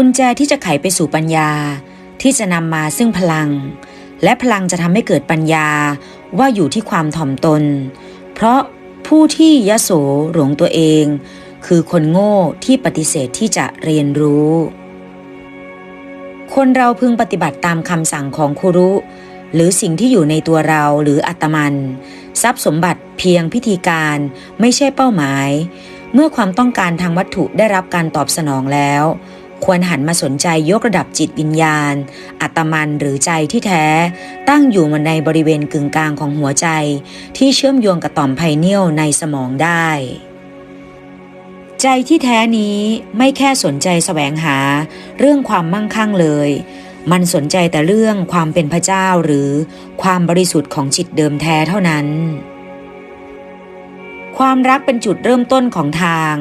กุญแจที่จะไขไปสู่ปัญญา ที่จะนำมาซึ่งพลัง และพลังจะทำให้เกิดปัญญาว่าอยู่ที่ความถ่อมตน เพราะผู้ที่ยโสหลงตัวเอง คือคนโง่ที่ปฏิเสธที่จะเรียนรู้ คนเราพึงปฏิบัติตามคำสั่งของครูรุหรือสิ่งที่อยู่ในตัวเราหรืออัตมัน ทรัพย์สมบัติเพียงพิธีการไม่ใช่เป้าหมาย เมื่อความต้องการทางวัตถุได้รับการตอบสนองแล้ว ควรหันมาสนใจยกระดับจิตวิญญาณ อัตมันหรือใจที่แท้ ตั้งอยู่มันในบริเวณกึ่งกลางของหัวใจ ที่เชื่อมโยงกับต่อมไพเนียลในสมองได้ ใจที่แท้นี้ไม่แค่สนใจแสวงหา เรื่องความมั่งคั่งเลย มันสนใจแต่เรื่องความเป็นพระเจ้าหรือความบริสุทธิ์ของจิตเดิมแท้เท่านั้นความรักเป็นจุดเริ่มต้นของทาง